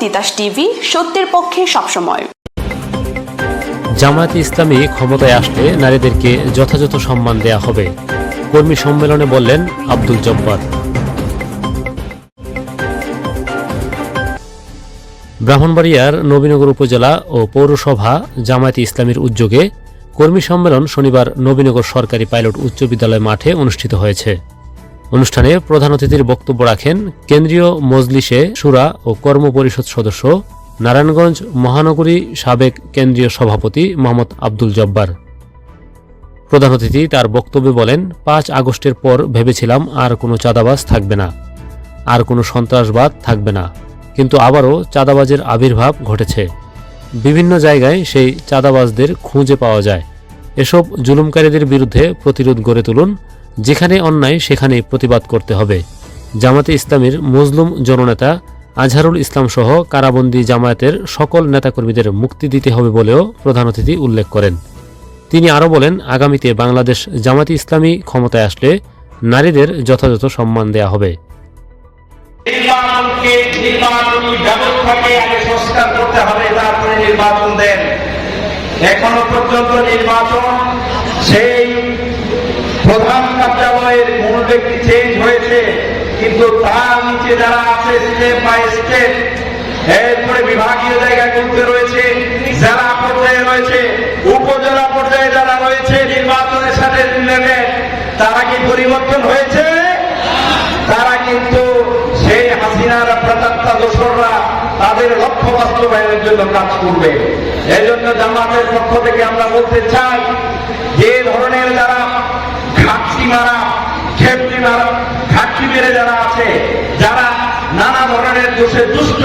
Titas TV, সত্যের পক্ষে সবসময়। জামায়াতে ইসলামী ক্ষমতায় আসলে নারীদেরকে যথাযথ সম্মান দেয়া হবে, কর্মী সম্মেলনে বললেন আব্দুল জব্বার। ব্রাহ্মণবাড়িয়ার নবীনগর উপজেলা ও পৌরসভা জামায়াতে ইসলামীর উদ্যোগে কর্মী সম্মেলন শনিবার নবীনগর সরকারি পাইলট উচ্চ বিদ্যালয় মাঠে অনুষ্ঠিত হয়েছে। অনুষ্ঠানে প্রধান অতিথির বক্তব্য রাখেন কেন্দ্রীয় মজলিসে সুরা ও কর্ম পরিষদ সদস্য, নারায়ণগঞ্জ মহানগরী সাবেক কেন্দ্রীয় সভাপতি মোহাম্মদ আব্দুল জব্বার। প্রধান অতিথি তার বক্তব্যে বলেন, পাঁচ আগস্টের পর ভেবেছিলাম আর কোনো চাঁদাবাজ থাকবে না, আর কোনো সন্ত্রাসবাদ থাকবে না, কিন্তু আবারও চাঁদাবাজের আবির্ভাব ঘটেছে। বিভিন্ন জায়গায় সেই চাঁদাবাজদের খুঁজে পাওয়া যায়। এসব জুলুমকারীদের বিরুদ্ধে প্রতিরোধ গড়ে তুলুন যেখানে অন্যায়, সেখানেই প্রতিবাদ করতে হবে। জামাতে ইসলামীর মজলুম জননেতা আজহারুল ইসলাম সহ কারাবন্দী জামায়াতের সকল নেতাকর্মীদের মুক্তি দিতে হবে বলেও প্রধান অতিথি উল্লেখ করেন। তিনি আরও বলেন, আগামীতে বাংলাদেশ জামাতে ইসলামী ক্ষমতায় আসলে নারীদের যথাযথ সম্মান দেয়া হবে। এখনও পর্যন্ত নির্বাচন সেই প্রধান কার্যালয়ের মূল ব্যক্তি চেঞ্জ হয়েছে, কিন্তু তার নিচে যারা আছে স্টেপ বাই স্টেপ এরপরে বিভাগীয় জায়গাগুলোতে রয়েছে, জেলা পর্যায়ে রয়েছে, উপজেলা পর্যায়ে যারা রয়েছে, নির্বাচনের সাথে তারা কি পরিবর্তন হয়েছে? তারা কিন্তু সেই হাসিনার প্রাতাত্মা দোসররা তাদের লক্ষ্য বাস্তবায়নের জন্য কাজ করবে। এজন্য জন্য জামাতের পক্ষ থেকে আমরা বলতে চাই, যে ধরনের যারা মারা যারা আছে, যারা নানা ধরনের দোষে দুষ্ট,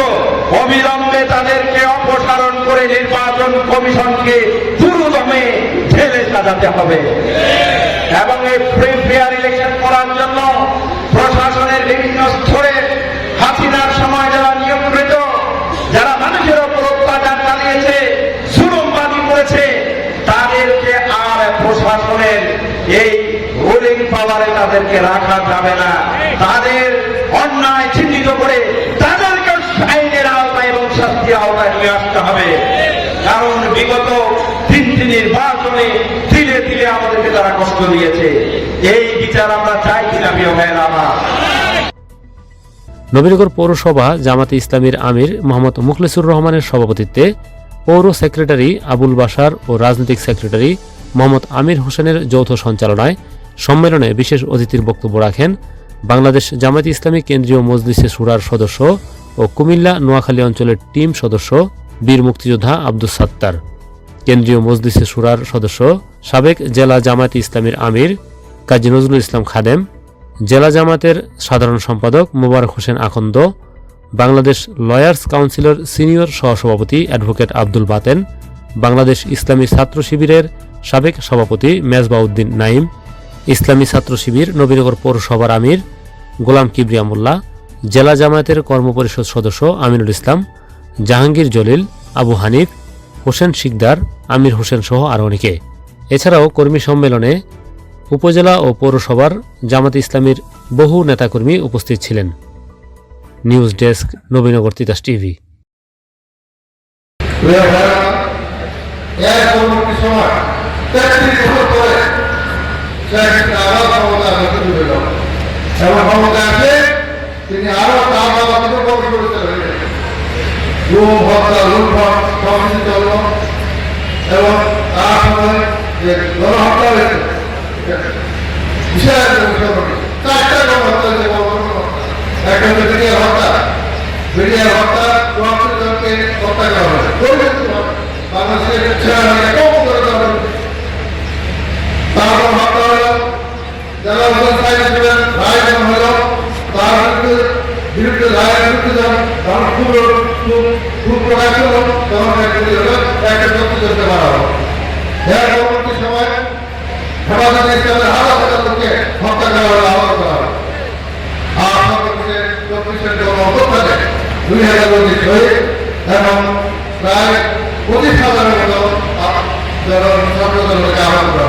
অবিলম্বে তাদেরকে অপসারণ করে নির্বাচন কমিশনকে পুরোদমে ঢেলে সাজাতে হবে। এবং এই ফ্রি ইলেকশন করার জন্য প্রশাসনের বিভিন্ন স্তরে হাসিনার সময় যারা নিয়ন্ত্রিত যারা মানুষের ওপর অত্যাচার চালিয়েছে সুরমবাদী করেছে তাদেরকে আর প্রশাসনের এই রুলিং পাওয়ারে তাদেরকে রাখা যাবে না। তাদের অন্যায় চিহ্নিত করে তাদেরকে আইনের আওতায় এবং শাস্তির আওতায় নিয়ে আসতে হবে। কারণ বিগত তিনটি নির্বাচনে ধীরে ধীরে আমাদেরকে তারা কষ্ট দিয়েছে। এই বিচার আমরা চাই কিনা, প্রিয় ভাইয়েরা আমার। নবীনগর পৌরসভা জামাতে ইসলামীর আমির মোহাম্মদ মুখলেসুর রহমানের সভাপতিত্বে পৌর সেক্রেটারি আবুল বাশার ও রাজনৈতিক সেক্রেটারি মোহাম্মদ আমির হোসেনের যৌথ সঞ্চালনায় সম্মেলনে বিশেষ অতিথির বক্তব্য রাখেন বাংলাদেশ জামাতে ইসলামী কেন্দ্রীয় মজলিসে সুরার সদস্য ও কুমিল্লা নোয়াখালী অঞ্চলের টিম সদস্য বীর মুক্তিযোদ্ধা আব্দুস সাত্তার, কেন্দ্রীয় মজলিসে সুরার সদস্য সাবেক জেলা জামায়াতে ইসলামীর আমির কাজী নজরুল ইসলাম খাদেম, জেলা জামাতের সাধারণ সম্পাদক Mobarak Hossain Akhand, Bangladesh lawyers councillor senior সহসভাপতি অ্যাডভোকেট আব্দুল বাতেন, বাংলাদেশ ইসলামী ছাত্র শিবিরের সাবেক সভাপতি মেজবাউদ্দিন নাইম ইসলামী ছাত্র শিবির, নবীনগর পৌরসভার আমির, গোলাম কিবরিয়া মোল্লা, জেলা জামায়াতের কর্মপরিষদ সদস্য আমিনুল ইসলাম, জাহাঙ্গীর জলিল, আবু হানিফ, হোসেন শিকদার, আমির হোসেন সহ আরও অনেকে। এছাড়াও কর্মী সম্মেলনে উপজেলা ও পৌরসভার জামাত ইসলামীর বহু নেতাকর্মী উপস্থিত ছিলেন। News desk, Nabinagar Titas TV. সময়। শেখ আবার ক্ষমতা হাতে তুলে গেল এবং ক্ষমতা আসে তিনি আরও তার বাবা থেকে বড় করেছে গুম হত্যা লুটপাট সবকিছু চলল এবং তার সময় যে গণহত্যা একটা। একটা বাংলাদেশের মেয়েকে কম করে দেওয়া হবে। তারপর হত্যা হলো যারা হোসেন সাহেব ছিলেন রায় যখন হলো তার বিরুদ্ধে বিরুদ্ধে রায়ের বিরুদ্ধে যখন তখন খুব খুব খুব প্রকাশ হলো তখন একটা দিল একটা তথ্য করতে পারা হলো এর পরবর্তী সময় হেফাজত ইসলামের হাজার হাজার লোককে হত্যা করা হলো আহত করা হলো আর সর্বশেষে চব্বিশের অবস্থানে দুই হাজার লোকের শহীদ এবং প্রায় পঁচিশ হাজারের মতো ছাত্রদের লোকে আহত করা